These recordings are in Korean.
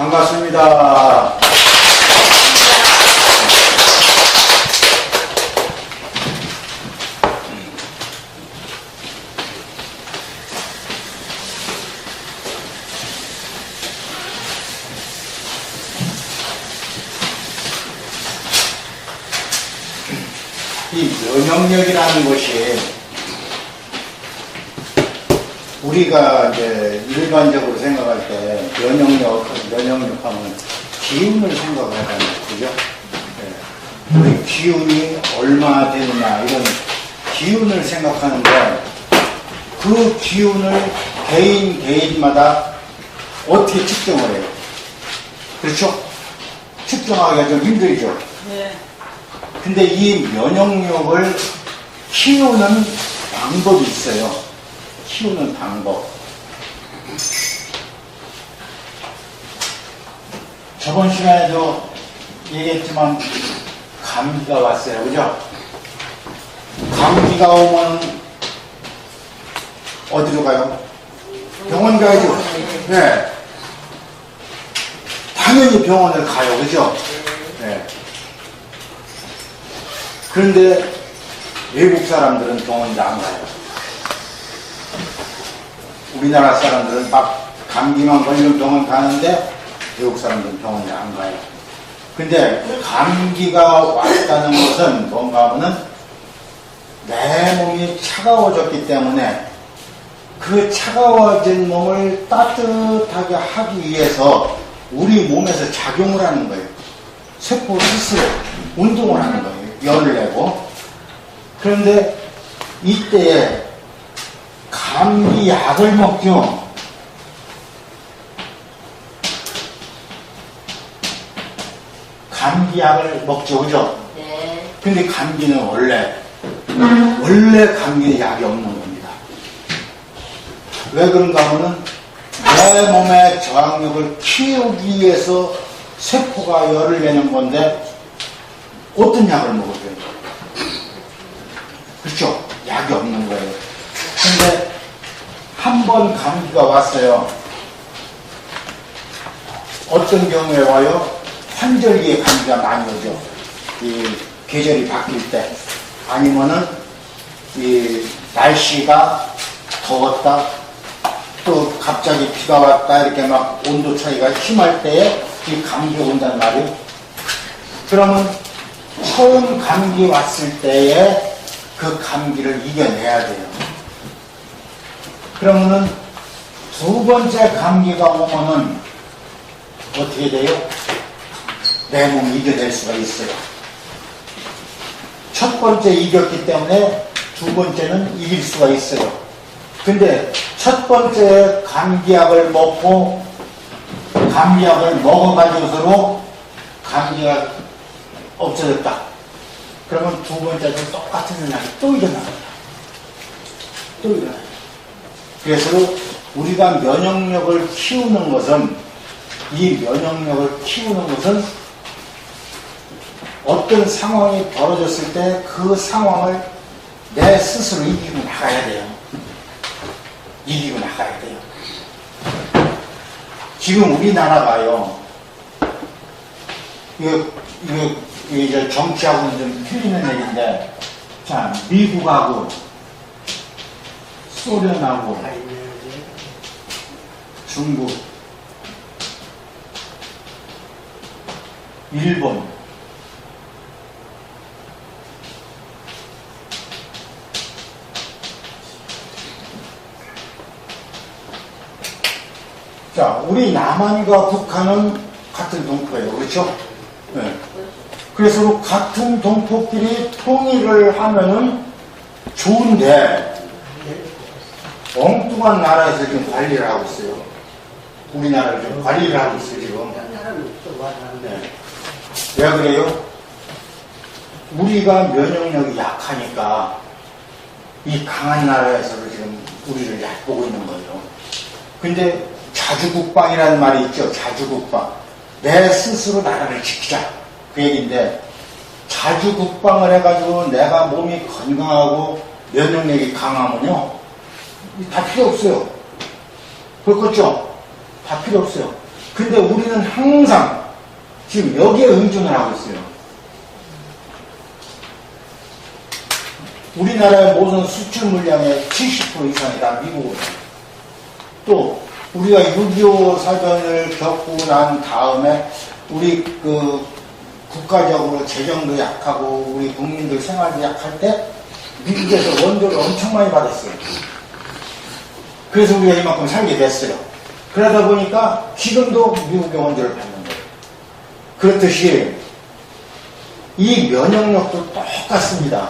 반갑습니다. 이 면역력이라는 것이 우리가 이제 일반적으로 생각할 때 면역력, 면역력 하면 기운을 생각을 하잖아요. 그죠? 예. 우리 기운이 얼마나 되느냐, 이런 기운을 생각하는데 그 기운을 개인, 개인마다 어떻게 측정을 해요? 그렇죠? 측정하기가 좀 힘들죠? 네. 근데 이 면역력을 키우는 방법이 있어요. 키우는 방법. 저번 시간에도 얘기했지만 감기가 왔어요. 그죠? 감기가 오면 어디로 가요? 병원 가야죠. 네. 당연히 병원을 가요. 그죠? 네. 그런데 외국 사람들은 병원에 안 가요. 우리나라 사람들은 막 감기만 걸리면 병원 가는데 외국 사람들은 병원에 안 가요. 근데 감기가 왔다는 것은 뭔가 하면은 내 몸이 차가워졌기 때문에 그 차가워진 몸을 따뜻하게 하기 위해서 우리 몸에서 작용을 하는 거예요. 세포 스스로 운동을 하는 거예요. 열을 내고. 그런데 이때에 감기약을 먹죠. 감기약을 먹죠, 그죠? 네. 근데 감기는 원래, 원래 감기에 약이 없는 겁니다. 왜 그런가 하면은 내 몸의 저항력을 키우기 위해서 세포가 열을 내는 건데 어떤 약을 먹어야 돼요? 그렇죠? 약이 없는 거예요. 번 감기가 왔어요. 어떤 경우에 와요? 환절기에 감기가 많이 오죠. 이 계절이 바뀔 때. 아니면은 이 날씨가 더웠다. 또 갑자기 비가 왔다. 이렇게 막 온도 차이가 심할 때에 이 감기가 온단 말이에요. 그러면 처음 감기 왔을 때에 그 감기를 이겨내야 돼요. 그러면은 두 번째 감기가 오면은 어떻게 돼요? 내 몸이 이겨낼 수가 있어요. 첫 번째 이겼기 때문에 두 번째는 이길 수가 있어요. 근데 첫 번째 감기약을 먹고 감기약을 먹어가지고서로 감기가 없어졌다. 그러면 두 번째도 똑같은 약이 또 일어납니다. 또 일어나요. 그래서 우리가 면역력을 키우는 것은 이 면역력을 키우는 것은 어떤 상황이 벌어졌을 때 그 상황을 내 스스로 이기고 나가야 돼요. 이기고 나가야 돼요. 지금 우리나라가요. 이거, 이거, 이제 정치하고는 좀 틀리는 얘기인데, 자, 미국하고, 소련하고, 중국, 일본, 자, 우리 남한과 북한은 같은 동포예요. 그렇죠? 네. 그래서 같은 동포끼리 통일을 하면은 좋은데, 엉뚱한 나라에서 지금 관리를 하고 있어요. 우리나라를 좀 관리를 하고 있어요, 지금. 네. 왜 그래요? 우리가 면역력이 약하니까 이 강한 나라에서도 지금 우리를 얕보고 있는 거예요. 근데 자주국방이라는 말이 있죠. 자주국방. 내 스스로 나라를 지키자. 그 얘기인데 자주국방을 해가지고 내가 몸이 건강하고 면역력이 강하면요. 다 필요 없어요. 그렇겠죠? 다 필요 없어요. 근데 우리는 항상 지금 여기에 의존을 하고 있어요. 우리나라의 모든 수출 물량의 70% 이상이 다 미국으로. 또 우리가 6.25 사전을 겪고 난 다음에 우리 그 국가적으로 재정도 약하고 우리 국민들 생활도 약할 때 미국에서 원조를 엄청 많이 받았어요. 그래서 우리가 이만큼 살게 됐어요. 그러다 보니까 지금도 미국의 원조를 받는 거예요. 그렇듯이 이 면역력도 똑같습니다.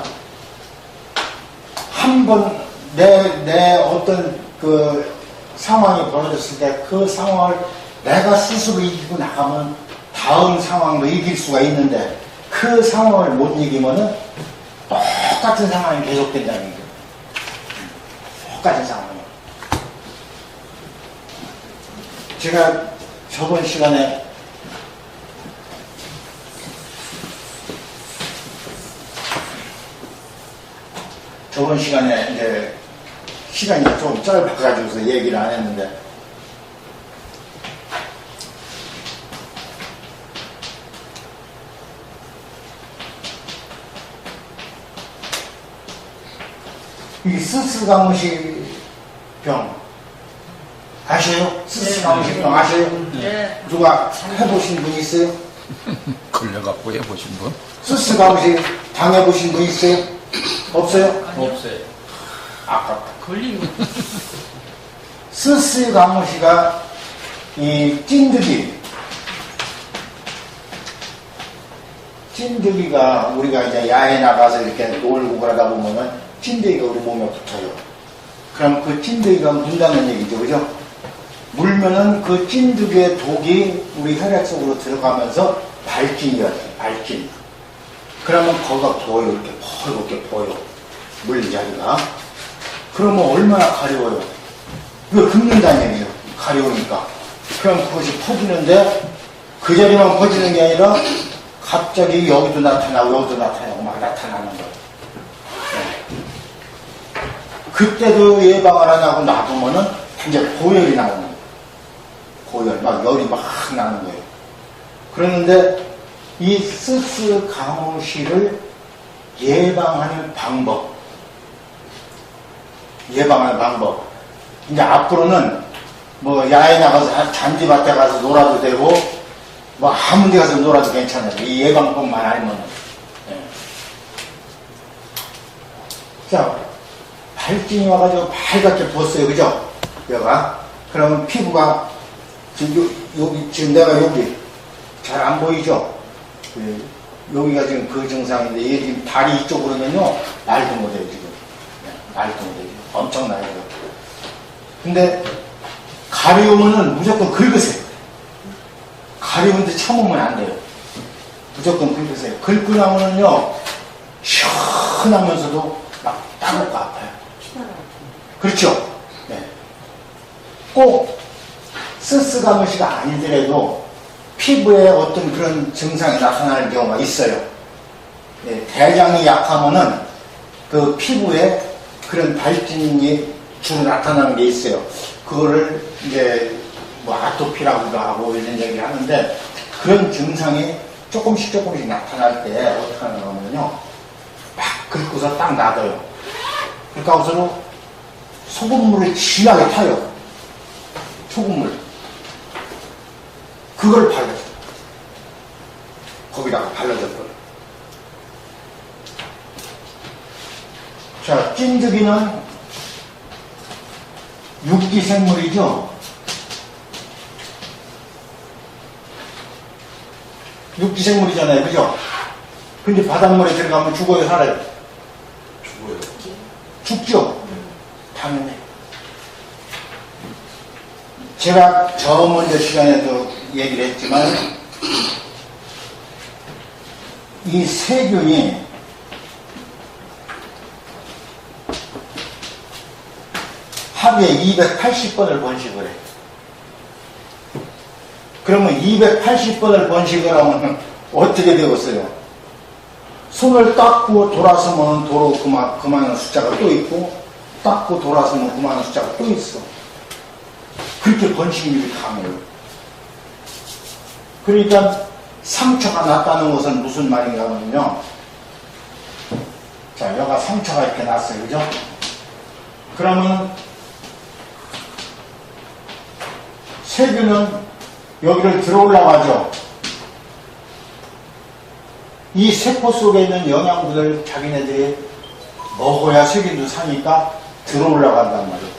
한 번 내, 내 어떤 그 상황이 벌어졌을 때 그 상황을 내가 스스로 이기고 나가면 다음 상황도 이길 수가 있는데 그 상황을 못 이기면은 똑같은 상황이 계속된다는 거예요. 똑같은 상황이요. 제가 저번 시간에 저번 시간에 이제 시간이 좀 짧아가지고서 얘기를 안 했는데 이 스스가무시 병 아세요? 스스가무시 병 아세요? 네. 누가 해보신 분 있어요? 걸려갖고 해보신 분? 스스가무시 당해보신 분 있어요? 없어요? 아니요. 없어요. 아깝다. 걸린 거. 스스 가무시가 이 찐득이 찐득이가 우리가 이제 야외 나가서 이렇게 놀고 그러다 보면은 찐득이가 우리 몸에 붙어요. 그럼 그 찐득이가 문다는 얘기죠, 그죠? 물면은 그 찐득의 독이 우리 혈액 속으로 들어가면서 발진이 와요, 발진. 그러면 거기가 보여, 이렇게 펄겋게 보여. 물 자리가. 그러면 얼마나 가려워요. 이거 긁는다는 얘기죠. 가려우니까. 그럼 그것이 퍼지는데 그 자리만 퍼지는 게 아니라 갑자기 여기도 나타나고 여기도 나타나고 막 나타나는 거예요. 네. 그때도 예방을 안 하고 놔두면은 이제 고열이 나오는 거예요. 고열, 막 열이 막 나는 거예요. 그러는데 이 스스 가무시를 예방하는 방법, 예방하는 방법. 이제 앞으로는 뭐 야외 나가서 잔디밭에 가서 놀아도 되고 뭐 아무 데 가서 놀아도 괜찮아요. 이 예방법만 알면. 예. 자, 발진이 와가지고 밝게 부었어요. 그죠? 여가. 그러면 피부가 지금 요- 여기, 지금 내가 여기 잘 안 보이죠? 그 여기가 지금 그 증상인데 얘 지금 다리 이쪽으로면요 날도 못해요 지금. 네, 날도 못해요 엄청나요 이거. 근데 가려우면은 무조건 긁으세요. 가려운데 참으면 안 돼요. 무조건 긁으세요. 긁고 나면은요 시원하면서도 막 따갑고 아파요. 그렇죠? 네. 꼭 스스가무시가 아니더라도 피부에 어떤 그런 증상이 나타나는 경우가 있어요. 예, 대장이 약하면은 그 피부에 그런 발진이 주로 나타나는 게 있어요. 그거를 이제 뭐 아토피라고도 하고 이런 얘기를 하는데 그런 증상이 조금씩 조금씩 나타날 때 어떻게 하는 거냐면요. 막 긁고서 딱 놔둬요. 그러니까 우선은 소금물을 진하게 타요. 소금물. 그걸 발라줘. 거기다가 발라줬거든. 자, 찐득이는 육지 생물이죠. 육지 생물이잖아요. 그죠? 근데 바닷물에 들어가면 죽어요, 살아요? 죽어요. 죽죠? 당연히. 제가 저 먼저 시간에도 얘기를 했지만, 이 세균이 하루에 280번을 번식을 해. 그러면 280번을 번식을 하면 어떻게 되겠어요? 손을 닦고 돌아서면 도로 그만, 그만한 숫자가 또 있고, 닦고 돌아서면 그만한 숫자가 또 있어. 그렇게 번식률이 강해요. 그러니까 상처가 났다는 것은 무슨 말인가 하면요. 자, 여가 상처가 이렇게 났어요. 그죠? 그러면 세균은 여기를 들어 올라가죠. 이 세포 속에 있는 영양분을 자기네들이 먹어야 세균도 사니까 들어 올라간단 말이에요.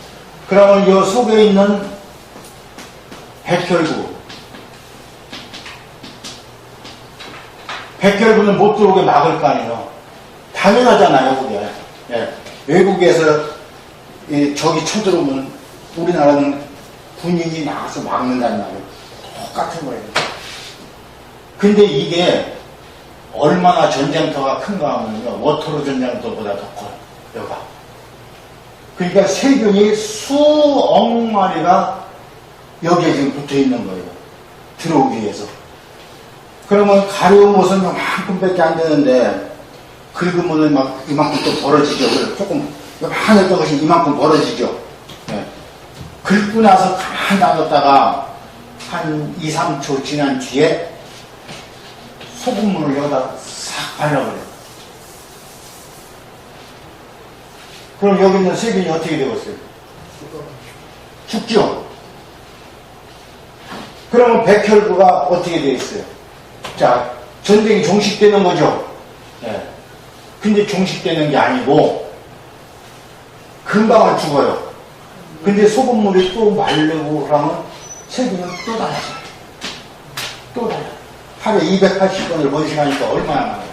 그러면 이 속에 있는 백혈구, 백혈구는 못 들어오게 막을 거 아니에요. 당연하잖아요, 그게. 예. 외국에서 이 적이 쳐들어오면 우리나라는 군인이 나가서 막는단 말이에요. 똑같은 거예요. 근데 이게 얼마나 전쟁터가 큰가 하면요. 워터로 전쟁터보다 더 커요. 여가. 그러니까 세균이 수억 마리가 여기에 지금 붙어 있는 거예요. 들어오기 위해서. 그러면 가려운 것은 요만큼밖에 안 되는데 긁으면 막 이만큼 또 벌어지죠. 조금 요만했던 것이 이만큼 벌어지죠. 예. 긁고 나서 가만히 놔뒀다가 한 2, 3초 지난 뒤에 소금물을 여기다 싹 발라버려요. 그럼 여기 있는 세균이 어떻게 되겠어요? 죽죠? 그러면 백혈구가 어떻게 되어 있어요? 자, 전쟁이 종식되는 거죠? 예. 근데 종식되는 게 아니고, 금방은 죽어요. 근데 소금물이 또 마르고 그러면 세균은 또 달라져요. 또 달라요. 하루에 280번을 번식하니까 얼마나 많아요.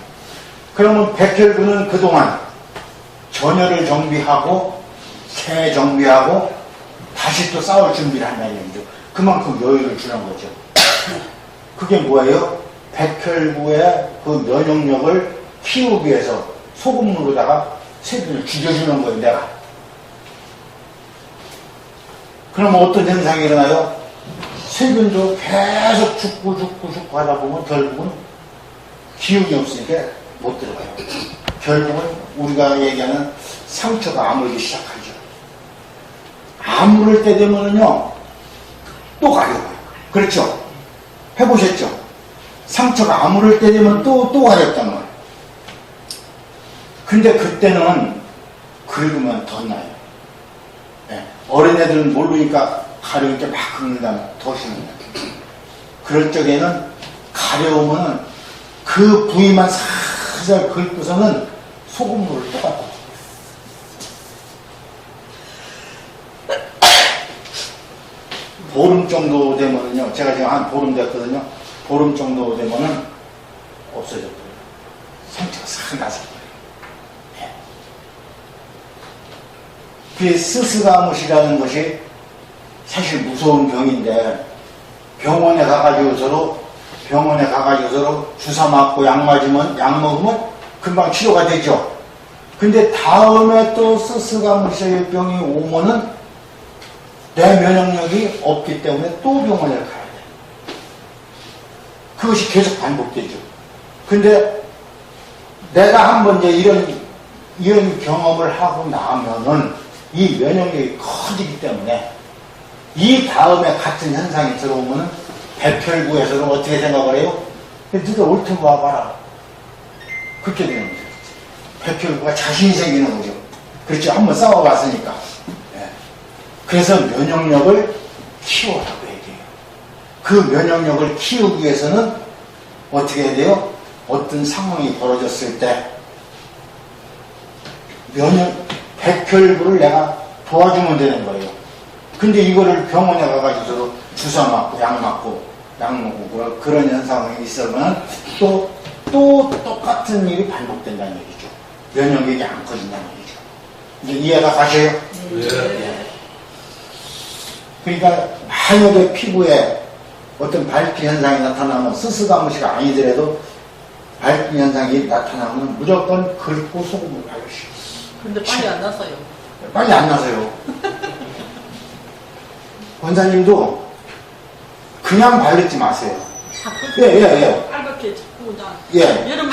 그러면 백혈구는 그동안 전열을 정비하고, 새 정비하고, 다시 또 싸울 준비를 한다는 얘기죠. 그만큼 여유를 주는 거죠. 그게 뭐예요? 백혈구의 그 면역력을 키우기 위해서 소금물로다가 세균을 죽여주는 거예요, 내가. 그러면 어떤 현상이 일어나요? 세균도 계속 죽고 죽고 죽고 하다 보면 결국은 기운이 없으니까 못 들어가요. 결국은 우리가 얘기하는 상처가 아물기 시작하죠. 아무를 때 되면은요, 또 가려워요. 그렇죠? 해보셨죠? 상처가 아무를 때 되면 또, 또 가렵단 말이에요. 근데 그때는 긁으면 더 나요. 예. 어린 애들은 모르니까 가려울 때 막 긁는다면 더 심해요. 그럴 적에는 가려우면은 그 부위만 살살 긁고서는 소금물을 똑같아. 보름 정도 되면은요, 제가 지금 한 보름 됐거든요. 보름 정도 되면은 없어져 버려요. 상처가 싹 나서 버려요. 예. 그 스스가무시라는 것이 사실 무서운 병인데 병원에 가가지고 서로 병원에 가가지고 서로 주사 맞고 약 맞으면 약 먹으면 금방 치료가 되죠. 근데 다음에 또 스스가무시의 병이 오면은 내 면역력이 없기 때문에 또 병원에 돼. 그것이 계속 반복되죠. 근데 내가 한번 이제 이런, 이런 경험을 하고 나면은 이 면역력이 커지기 때문에 이 다음에 같은 현상이 들어오면은 백혈구에서는 어떻게 생각을 해요? 네가 옳든 와봐라. 그렇게 되는 거죠. 백혈구가 자신이 생기는 거죠. 그렇죠. 한번 싸워봤으니까. 예. 그래서 면역력을 얘기해요. 그 면역력을 키우기 위해서는 어떻게 해야 돼요? 어떤 상황이 벌어졌을 때 면역, 백혈구를 내가 도와주면 되는 거예요. 근데 이거를 병원에 가가지고 주사 맞고 약 맞고 약 먹고 그런- 현상이 있으면 또, 또 똑같은 일이 반복된다는 얘기죠. 면역력이 안 커진다는 얘기죠. 이제 이해가 가셔요? 예. 그러니까 만약에 피부에 어떤 밝기 현상이 나타나면 스스가무시가 아니더라도 밝기 현상이 나타나면 무조건 긁고 소금을 바르시오. 근데 빨리 안 났어요. 빨리 안 나서요. 원사님도 그냥 바르지 마세요. 자꾸 예, 예, 예. 빨갛게 자꾸 나 예. 여름에